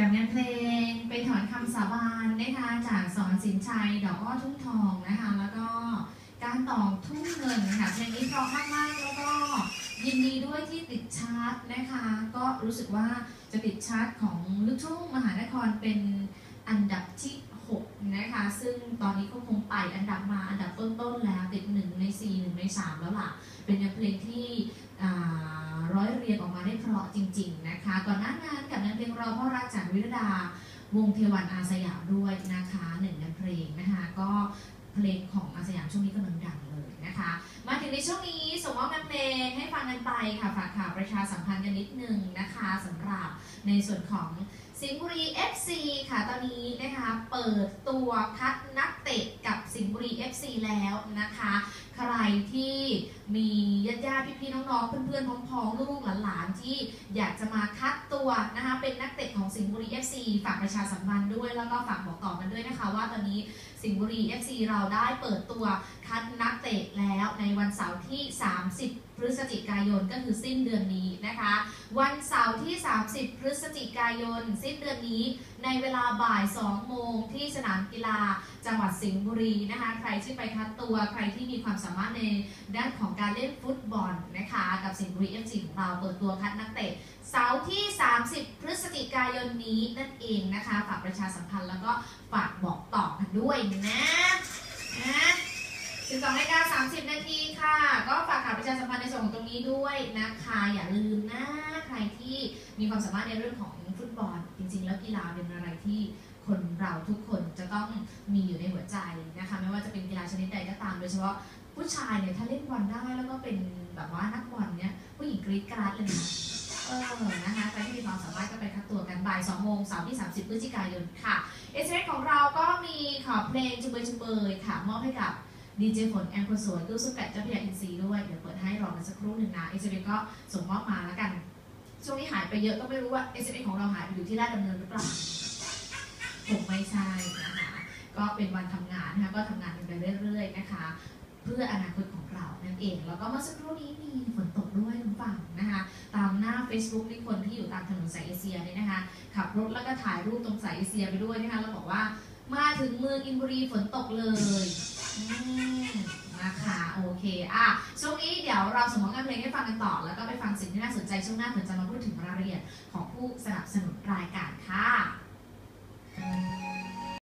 กับงานเพลงไปถอนคำสาบานนะคะจากสอนสินชัยดอกอ้อทุ่งทองนะคะ แล้วก็การตองทุ่งเงินค่ะเพลงนี้เพราะมากๆแล้วก็ยินดีด้วยที่ติดชาร์ตนะคะ ก็รู้สึกว่าจะติดชาร์ตของลูกทุ่งมหานครเป็นอันดับที่ 6 นะคะ ซึ่งตอนนี้ก็คงไต่อันดับมาอันดับต้นๆแล้วติด1ใน4 1ใน 3 แล้วล่ะ เป็นงานเพลงที่ ยเรียงออกมาได้เพราะจริง ๆ นะคะ ก่อนหน้างานกับงานเพลงราเพราะรักจากวิรดาวงเทวันอาสยามด้วยนะคะหนึ่งงานเพลงนะคะก็เพลงของอาสยามช่วงนี้กำลังดังเลยนะคะ มาถึงในช่วงนี้ส่งมอบงานเพลงให้ฟังกันไปค่ะฝากข่าวประชาสัมพันธ์กันนิดนึงนะคะสำหรับในส่วนของสิงห์บุรี FC ค่ะตอนนี้นะคะเปิดตัวคัดนักเตะกับ สิงห์บุรี FC แล้วนะคะ ใครที่มีญาติญาติพี่ๆน้องๆ เพื่อนๆพ้องๆลูกๆหลานๆที่อยากจะมาคัดตัวนะคะเป็นนักเตะของสิงห์บุรี FC ฝากประชาสัมพันธ์ด้วยแล้วก็ฝากบอกต่อกันด้วยนะคะ ว่าตอนนี้สิงห์บุรี FC เราได้เปิดตัว คัดนักเตะแล้วในวันเสาร์ที่ 30 พฤศจิกายนก็คือสิ้นเดือนนี้นะคะ วันเสาร์ที่ 30 พฤศจิกายน สิ้นเดือนนี้ ในเวลาบ่าย 2 โมงที่สนามกีฬาจังหวัดสิงห์บุรีนะคะ ใครที่ไปคัดตัวใครที่มีความสามารถในด้านของการเล่นฟุตบอลนะคะ กับสิงห์บุรีเอฟซีของเราเปิดตัวคัดนักเตะเสาร์ที่ 30 พฤศจิกายนนี้นั่นเองนะคะ ฝากประชาสัมพันธ์แล้วก็ฝากบอกต่อกันด้วยนะนะ 12นาฬิกา30 นาทีค่ะ ก็ฝากข่าวประชาสัมพันธ์ในส่วนของตรงนี้ด้วยนะคะ อย่าลืมนะ ใครที่มีความสามารถในเรื่องของฟุตบอล จริง ๆ แล้วกีฬาเป็นอะไรที่คนเราทุกคนจะต้องมีอยู่ในหัวใจนะคะ ไม่ว่าจะเป็นกีฬาชนิดใดก็ตาม โดยเฉพาะผู้ชายเนี่ยถ้าเล่นบอลได้แล้วก็เป็นแบบว่านักบอลเนี่ยผู้หญิงกรี๊ดกราดเลยนะเออนะคะใครที่มีความสามารถก็ไปคัดตัวกันบ่าย2โมงเสาร์ที่ 30 พฤศจิกายนค่ะเอสเของเราก็มีขอเพลงจุบเบยจุเบยค่ะมอบให้กับ ดีเจฝนแอมคนสวยตู้สุกัดเจ้าพยาอินทรีด้วย เดี๋ยวเปิดให้รอกันสักครู่หนึ่งนะเอสก็ส่งมอบมาแล้วกัน ช่วงนี้หายไปเยอะก็ไม่รู้ว่าเอสของเราหายไปอยู่ที่ราชดำเนินหรือเปล่าคงไม่ใช่นะคะก็เป็นวันทำงานนะคะก็ทำงานกันไปเรื่อยๆนะคะ เพื่ออนาคตของเรานั่นเอง แล้วก็เมื่อสักครู่นี้มีฝนตกด้วยคุณฝั่งนะคะตามหน้า Facebook ที่คนที่อยู่ตามถนนสายเอเชียเนี่ยนะคะขับรถแล้วก็ถ่ายรูปตรงสายเอเชียไปด้วยนะคะแล้วบอกว่ามาถึงเมืองอินบุรีฝนตกเลย นะคะโอเคอะช่วงนี้เดี๋ยวเราสมมติงานเพลงให้ฟังกันต่อ แล้วก็ไปฟังสิ่งที่น่าสนใจช่วงหน้าถึงจะมาพูดถึงรายละเอียดของผู้สนับสนุนราย